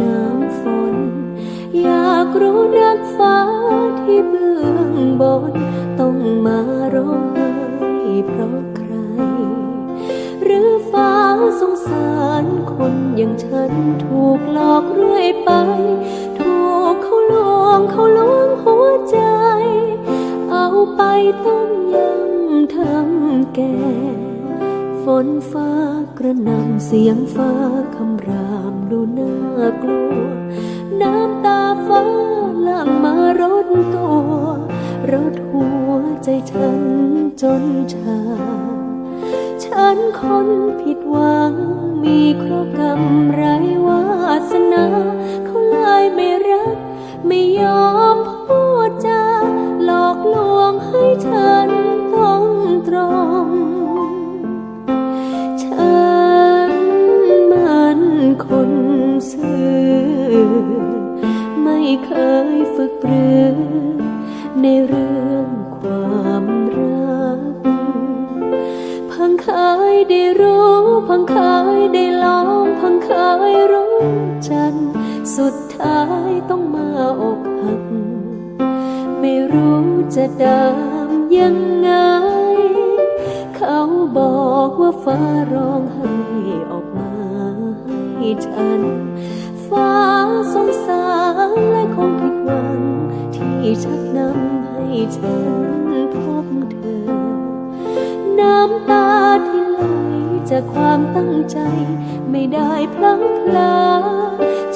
น้ำฝน อยากรู้นักฟ้าที่เบื้องบน ต้องมาร้องไห้เพราะใคร หรือฟ้าสงสารคนอย่างฉันถูกหลอกเรื่อยไป ถูกเขาลวงเขาลวงหัวใจ เอาไปต้มยำทำแก่ฝนฟ้ากระนำเสียงฟ้าคำราม ดูน่ากลัว น้ำตาฟ้าหลั่งมารดตัวรดหัวใจฉันจนชา ฉันคนผิดหวัง มีเคราะกรรมไรวาสนา เขาเลยไม่รัก ไม่ยอมพูดจาหลอกลวงให้ฉันต้อ ในเรื่องความรัก พังเคยได้รู้ พังเคยได้ลอง พังเคยรู้จันสุดท้ายต้องมาอกหัก ไม่รู้จะดามยังไง เขาบอกว่าฟ้าร้องไห้ออกมาให้ฉัน ฟ้าสงสารและคงผิดหวังที่ชัน ฉันพบเธอ น้ำตาที่ไหลจากความตั้งใจ ไม่ได้พลั้งพลา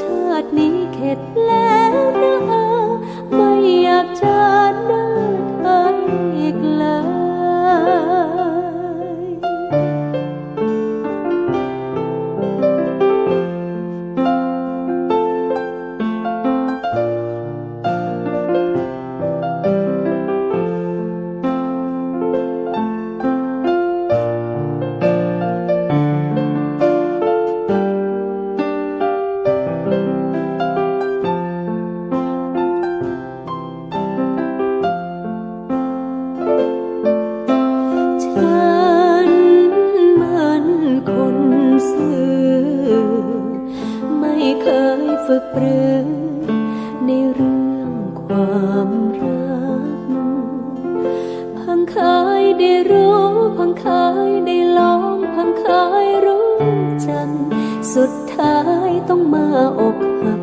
ชาตินี้เข็ดแล้ว เคยฝึกปรือในเรื่องความรักพังเคยได้รู้พังเคยได้ลองพังเคยรู้จันสุดท้ายต้องมาอกหัก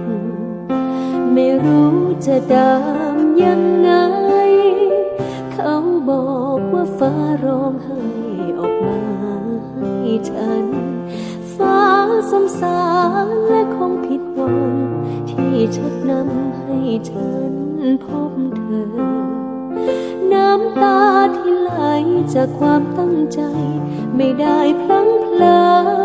ไม่รู้จะดามยังไง เขาบอกว่าฟ้าร้องไห้ออกมาให้ฉัน สงสารและคงผิดหวังที่ชักนำให้ฉันพบเธอ น้ำตาที่ไหลจากความตั้งใจ ไม่ได้พลั้งพลาชาตินี้เข็ดแล้ว